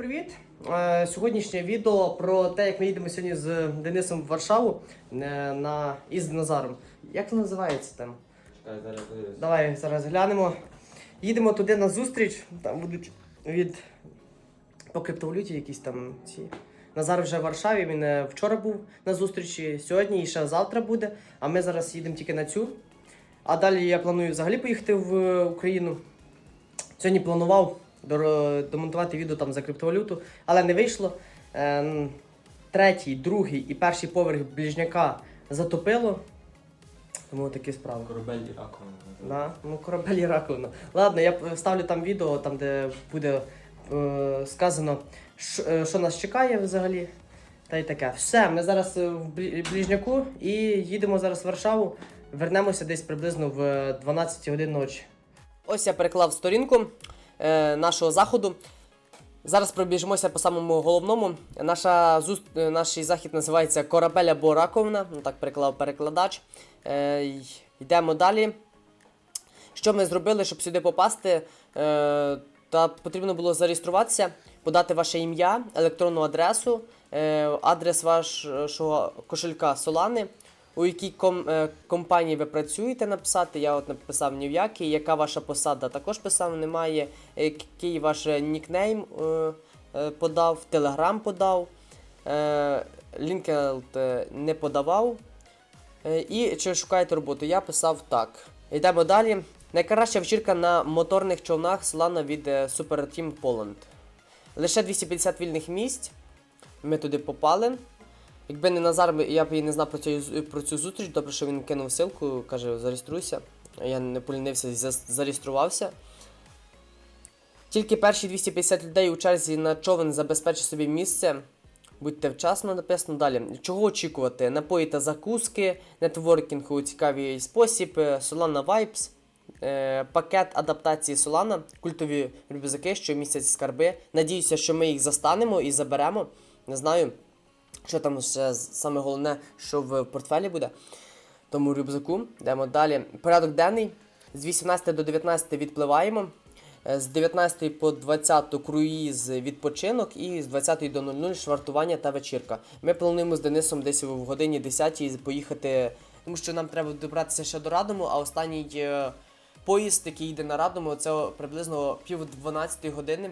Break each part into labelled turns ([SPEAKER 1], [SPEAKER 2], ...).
[SPEAKER 1] привіт! Е, Сьогоднішнє відео про те, як ми їдемо сьогодні з Денисом в Варшаву е, на і з Назаром. Як це називається там?
[SPEAKER 2] Чекай, зараз подивлюсь.
[SPEAKER 1] Давай зараз глянемо. Їдемо туди на зустріч. Там будуть від по криптовалюті якісь там ці. Назар вже в Варшаві. Він е, вчора був на зустрічі, сьогодні і ще завтра буде. А ми зараз їдемо тільки на цю. А далі я планую взагалі поїхати в Україну. Сьогодні планував домонтувати відео там за криптовалюту, але не вийшло. Е, третій, другий і перший поверх ближняка затопило. Тому такі справи.
[SPEAKER 2] Корабель і раковина.
[SPEAKER 1] Да, ну корабель і раковина. Ладно, я вставлю там відео, там де буде е, сказано, що, е, що нас чекає взагалі. Та й таке. Все, ми зараз е, в Ближняку і їдемо зараз в Варшаву. Вернемося десь приблизно в 12 годин ночі. Ось я переклав сторінку е, нашого заходу. Зараз пробіжимося по самому головному. Наша зуст... е, Наш захід називається Корабель або раковина. Ну так переклав перекладач. Е, йдемо далі. Що ми зробили, щоб сюди попасти? Е, та потрібно було зареєструватися, подати ваше ім'я, електронну адресу, е, адрес вашого кошелька Solana, у якій ком, е, компанії ви працюєте, написати. Я от написав ні в якій, яка ваша посада також писав, немає. Е, Який ваш нікнейм е, е, подав, Телеграм подав, е, LinkedIn не подавав. І чи шукаєте роботу? Я писав так. Йдемо далі. Найкраща вечірка на моторних човнах Solana від Super Team Poland. Лише 250 вільних місць. Ми туди попали. Якби не Назар, я б і не знав про цю, про цю зустріч. Добре, що він кинув ссылку, каже, зареєструйся. Я не полінився зареєструвався. Тільки перші 250 людей у черзі на човен забезпечить собі місце. Будьте вчасно написано далі. Чого очікувати? Напої та закуски, нетворкінг у цікавий спосіб, е, Solana Vibes, е, пакет адаптації Solana, культові рюкзаки, що містять скарби. Надіюся, що ми їх застанемо і заберемо. Не знаю, що там ще саме головне, що в портфелі буде. Тому рюкзаку. Йдемо далі. Порядок денний. З 18 до 19 відпливаємо. Е, З 19 по 20 круїз відпочинок і з 20 до 00 швартування та вечірка. Ми плануємо з Денисом десь в годині 10 поїхати, тому що нам треба добратися ще до Радому, а останній е, поїзд, який йде на Радому, це приблизно пів 12 години.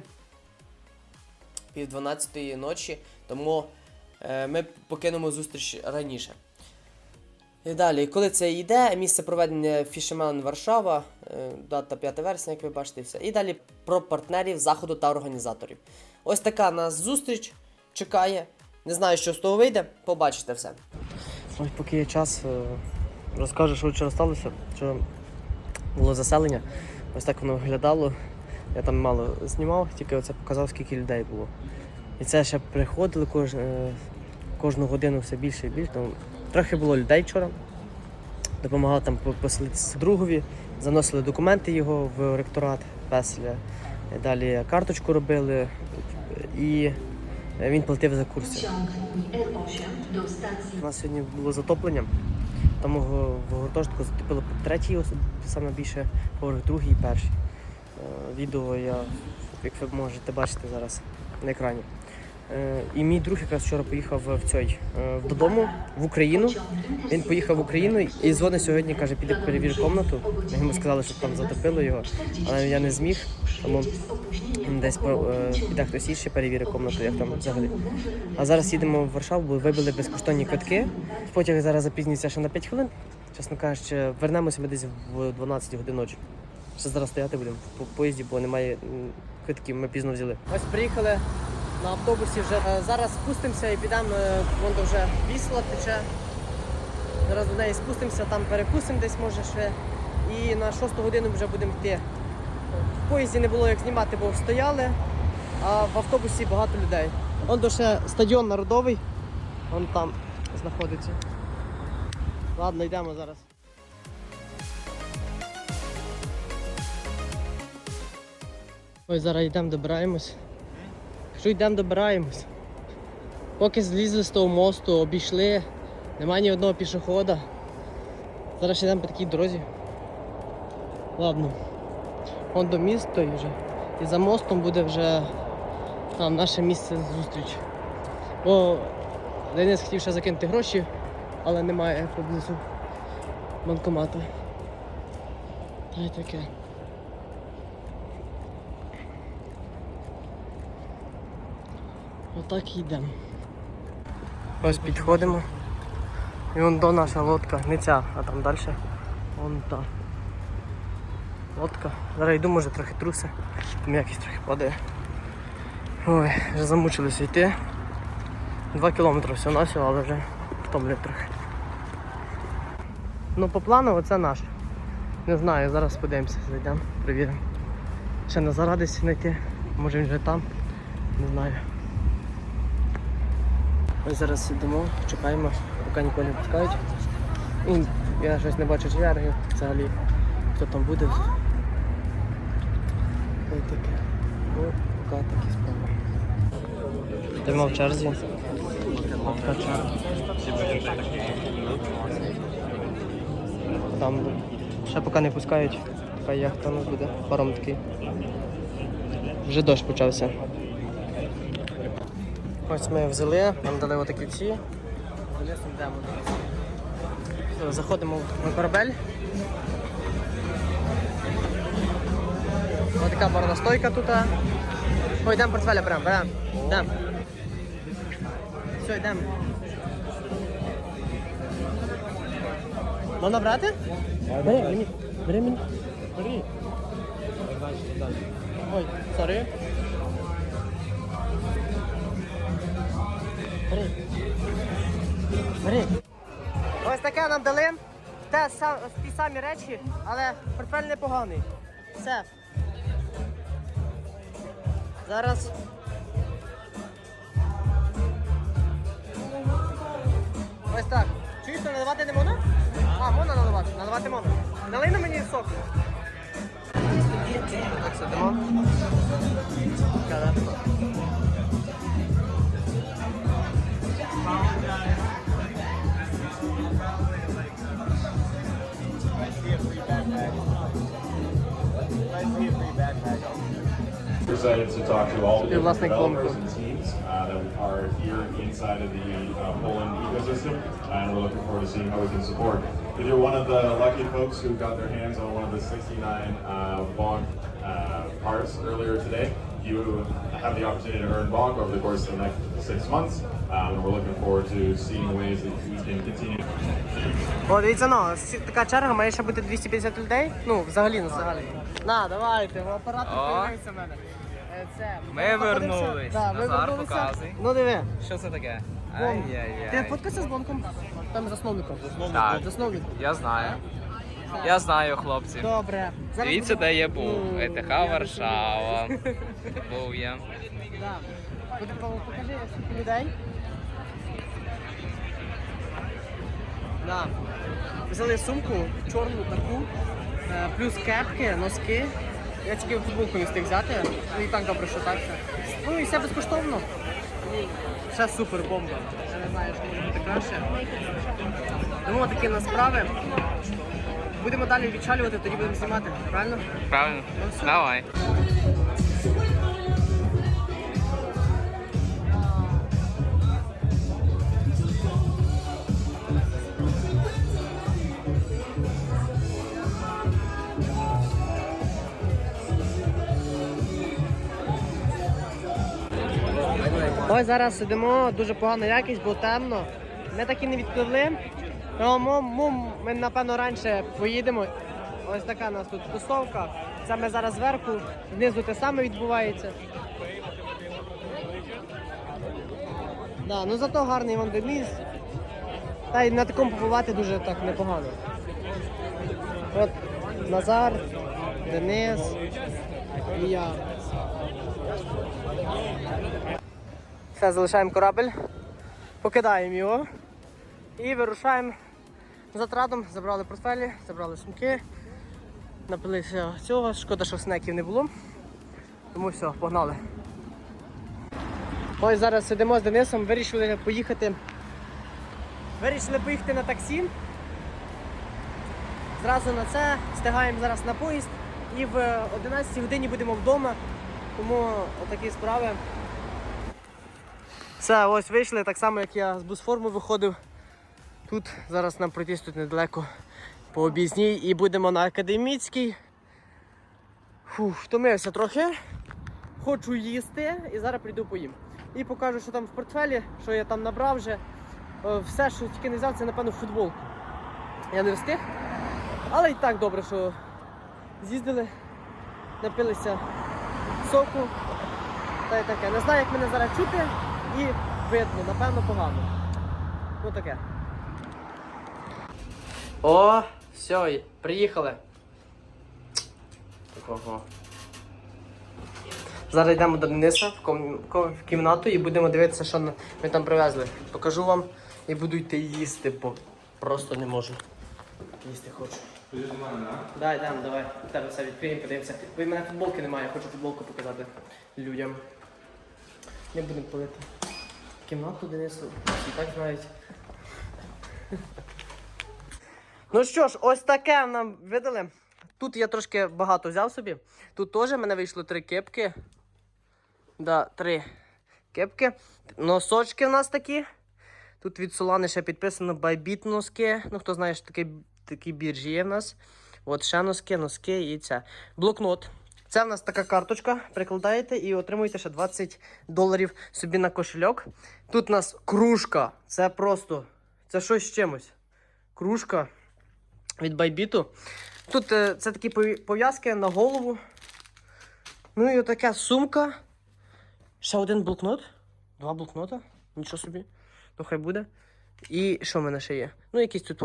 [SPEAKER 1] Пів 12 ночі, тому ми покинемо зустріч раніше. І далі, коли це йде, місце проведення Фішемен Варшава, е, дата 5 вересня, як ви бачите, все. І далі про партнерів заходу та організаторів. Ось така нас зустріч чекає. Не знаю, що з того вийде, побачите все. Ось поки є час, е, розкажу, що вчора сталося. Вчора було заселення. Ось так воно виглядало. Я там мало знімав, тільки оце показав, скільки людей було. І це ще приходили кож, е, кожну годину все більше і більше. Тому трохи було людей вчора. Допомагав там по- поселитися другові, заносили документи його в ректорат Веселя. Далі карточку робили і він платив за курси.
[SPEAKER 3] Ciąg IR8 do stacji
[SPEAKER 1] У нас сьогодні було затоплення. Тому в гуртожитку затопило третій, ос- саме більше поверх другий і перший. Е, Відео я, як ви можете бачити зараз на екрані. Е, І мій друг якраз вчора поїхав в цей е, додому в Україну. Він поїхав в Україну і дзвонить сьогодні, каже, піде перевір комнату. Йому сказали, що там затопило його, але я не зміг, тому десь по- е, піде хтось інший перевірить комнату, як там взагалі. А зараз їдемо в Варшаву, бо вибили безкоштовні квитки. Потяг зараз запізнюється ще на 5 хвилин. Чесно кажучи, вернемося ми десь в 12 годин ночі. Ще зараз стояти будемо по поїзді, бо немає квитків, ми пізно взяли. Ось приїхали на автобусі вже. Е, Зараз спустимося і підемо, е, вон то вже вісла тече. Зараз до неї спустимося, там перекусимо десь може ще. І на 6 годину вже будемо йти. В поїзді не було як знімати, бо стояли, а в автобусі багато людей. Вон ще стадіон народовий, вон там знаходиться. Ладно, йдемо зараз. Ось зараз йдемо, добираємось. Що йдемо, добираємось. Поки злізли з того мосту, обійшли, немає ні одного пішохода. Зараз йдемо по такій дорозі. Ладно. Вон до міста і вже. І за мостом буде вже Там наше місце зустрічі. Бо Денис хотів ще закинути гроші, але немає поблизу банкомату. Та й таке. Отак і йдемо. Ось підходимо. І вон до наша лодка, не ця, а там далі. Вон та. Лодка. Зараз йду, може трохи труси, там якість трохи падає. Ой, вже замучилися йти. Два кілометри все на але вже втомлює трохи. Ну по плану оце наш. Не знаю, зараз подивимося, зайдемо, перевіримо. Ще не зарадись знайти, може він вже там, не знаю. Ось зараз сидимо, чекаємо, поки нікого не пускають. І я щось не бачу черги взагалі. Хто там буде. Ось таке. Ну, поки такі справи. Йдемо в черзі. Там ще поки не пускають, така яхта у нас буде, паром такий. Вже дощ почався. Ось ми взяли, нам дали отакі ці. Заходимо на корабель. Ось така барна стойка тут. Ой, йдемо портфеля беремо, беремо. Йдемо. Все, йдемо. Можна брати? Бери, мені. Бери мені. Бери. Ой, сорі. Бери. Бери. Ось таке нам дали. Те сам, ті самі речі, але портфель непоганий. Все. Зараз. Ось так. Чуєш, що наливати не можна? А, можна наливати, наливати можна. Налий на мені сок. Так, сидимо.
[SPEAKER 4] Excited to talk to all the
[SPEAKER 1] Your last
[SPEAKER 4] different
[SPEAKER 1] name,
[SPEAKER 4] developers and teams uh, that are here inside of the uh, Poland ecosystem, and we're looking forward to seeing how we can support. If you're one of the lucky folks who got their hands on one of the 69 uh, bonk uh, parts earlier today, you have the opportunity to earn bonk over the course of the next six months, um, and we're looking forward to seeing ways that we can continue
[SPEAKER 1] О, дивіться, ну, с- така черга має ще бути 250 людей. Ну, взагалі, на загалі. На, давайте, апарат
[SPEAKER 5] О.
[SPEAKER 1] появився в мене. Це.
[SPEAKER 5] Ми вернулись.
[SPEAKER 1] Да, ми
[SPEAKER 5] Назар,
[SPEAKER 1] вернулися.
[SPEAKER 5] показуй.
[SPEAKER 1] Ну диви.
[SPEAKER 5] Що це таке?
[SPEAKER 1] Ти
[SPEAKER 5] Ай-яй-яй.
[SPEAKER 1] фоткався з бонком? Там засновником.
[SPEAKER 5] Так.
[SPEAKER 1] Засновником.
[SPEAKER 5] Я знаю. Я знаю, хлопці.
[SPEAKER 1] Добре. Зараз
[SPEAKER 5] Дивіться,
[SPEAKER 1] буде-
[SPEAKER 5] де я був.
[SPEAKER 1] Ну,
[SPEAKER 5] ЕТХ
[SPEAKER 1] я
[SPEAKER 5] Варшава. Був я.
[SPEAKER 1] Да. Буде- по- Покажи скільки людей. Да. Взяли сумку, чорну таку, е, плюс кепки, носки. Я тільки футболку не встиг взяти. Ну і так добре, що так. Ну і все безкоштовно. Все супер бомба. Я не знаю, що може бути краще. Тому такі на справи. Будемо далі відчалювати, тоді будемо знімати. Правильно?
[SPEAKER 5] Правильно?
[SPEAKER 1] Ну, все.
[SPEAKER 5] Давай.
[SPEAKER 1] Ось зараз сидимо, дуже погана якість, бо темно. Ми так і не відпливли. Ми, напевно, раніше поїдемо. Ось така у нас тут тусовка. Це ми зараз зверху, знизу те саме відбувається. Да, ну зато гарний вон деміс. Та й на такому побувати дуже так непогано. От Назар, Денис і я. Все, залишаємо корабель, покидаємо його і вирушаємо за традом. Забрали портфелі, забрали сумки, напилися цього. Шкода, що снеків не було. Тому все, погнали. Ось зараз сидимо з Денисом, вирішили поїхати. Вирішили поїхати на таксі. Зразу на це встигаємо зараз на поїзд і в 11 годині будемо вдома. Тому отакі справи. Все, ось вийшли, так само як я з бусформу виходив. Тут зараз нам пройтись тут недалеко по об'їзній і будемо на академічній. Фух, втомився трохи. Хочу їсти і зараз прийду поїм. І покажу, що там в портфелі, що я там набрав вже. Е, Все, що тільки не взяв, це напевно футболку. Я не встиг. Але і так добре, що з'їздили, напилися соку. Та й таке. Не знаю, як мене зараз чути і видно, напевно, погано. Ну таке. О, все, приїхали. Такого. Зараз йдемо до Дениса в, ком- в кімнату і будемо дивитися, що ми там привезли. Покажу вам і буду йти їсти, бо просто не можу. Їсти хочу.
[SPEAKER 2] Підеш до мене, так?
[SPEAKER 1] Да, йдемо, давай. У тебе все відкриємо, подивимося. Бо в мене футболки немає, я хочу футболку показати людям. Не будемо палити. Кімнату Денису, всі так знають. Ну що ж, ось таке нам видали. Тут я трошки багато взяв собі. Тут теж в мене вийшло три кепки. Да, три кепки. Носочки в нас такі. Тут від Солани ще підписано Байбіт носки. Ну, хто знає, що такі, такі біржі є в нас. От ще носки, носки і це. Блокнот. Це в нас така карточка. Прикладаєте і отримуєте ще 20 доларів собі на кошельок. Тут у нас кружка. Це просто. Це щось з чимось. Кружка від Байбіту. Тут е, це такі пов'язки на голову. Ну і отака сумка. Ще один блокнот. Два блокнота. Нічого собі. Ну хай буде. І що в мене ще є? Ну, якийсь тут.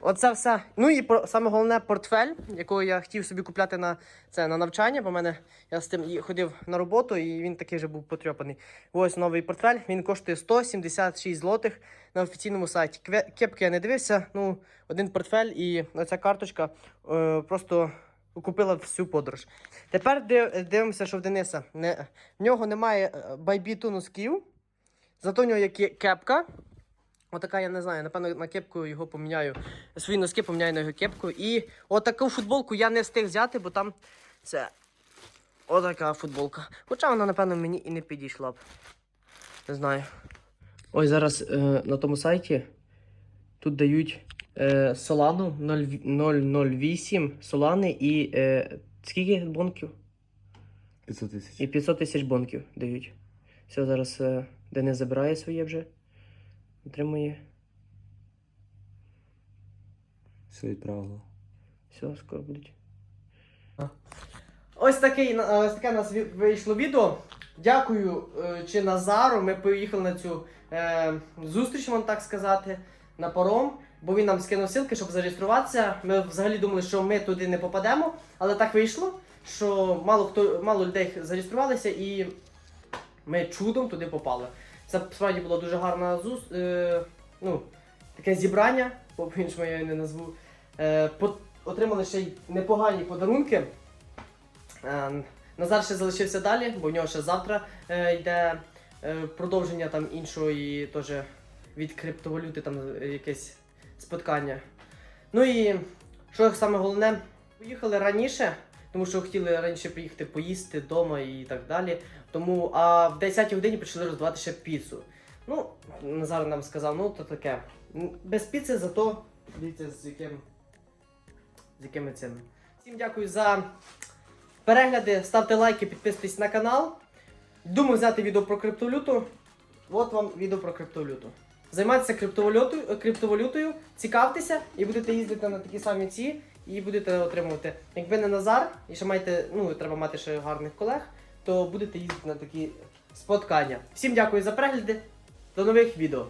[SPEAKER 1] Оце все. Ну і саме головне портфель, якого я хотів собі купляти на це на навчання, бо мене я з тим ходив на роботу і він такий вже був потрьопаний. Ось новий портфель. Він коштує 176 злотих на офіційному сайті. Кепки я не дивився. Ну, один портфель і оця карточка е, просто окупила всю подорож. Тепер див- дивимося, що в Дениса. Не, в нього немає е, байбіту носків. Зато в нього є кепка. Отака, я не знаю, напевно, на кепку його поміняю. Свої носки поміняю на його кепку. І отаку футболку я не встиг взяти, бо там це отака футболка. Хоча вона, напевно, мені і не підійшла б. Не знаю. Ось зараз е, на тому сайті тут дають е, Solano 008 Solani і е, скільки бонків?
[SPEAKER 2] 500 тисяч.
[SPEAKER 1] І 500 тисяч бонків дають. Все, зараз е, Денис забирає своє вже. Отримує.
[SPEAKER 2] Все відправило.
[SPEAKER 1] Все, скоро будуть. Ось, такий, на- ось таке у нас ві- вийшло відео. Дякую е, чи Назару. Ми поїхали на цю е, зустріч, можна так сказати, на паром, бо він нам скинув ссылки, щоб зареєструватися. Ми взагалі думали, що ми туди не попадемо, але так вийшло, що мало хто мало людей зареєструвалися і ми чудом туди попали. Це справді було дуже гарна зус... е, ну, таке зібрання, бо по-іншому я її не назву. Е, по- отримали ще й непогані подарунки. Е, Назар ще залишився далі, бо в нього ще завтра е, йде е, продовження там іншої теж від криптовалюти, там е, якесь споткання. Ну і що саме головне, поїхали раніше, тому що хотіли раніше приїхати поїсти вдома і так далі. Тому а в 10 годині почали роздавати ще піцу. Ну, Назар нам сказав, ну то таке. Без піци, зато дивіться з яким. З якими цими. Всім дякую за перегляди, ставте лайки, підписуйтесь на канал. Думаю взяти відео про криптовалюту. От вам відео про криптовалюту. Займайтеся криптовалютою, криптовалютою, цікавтеся і будете їздити на такі самі ці і будете отримувати. Якби не Назар, і ще маєте, ну треба мати ще гарних колег, то будете їздити на такі споткання. Всім дякую за перегляди. До нових відео.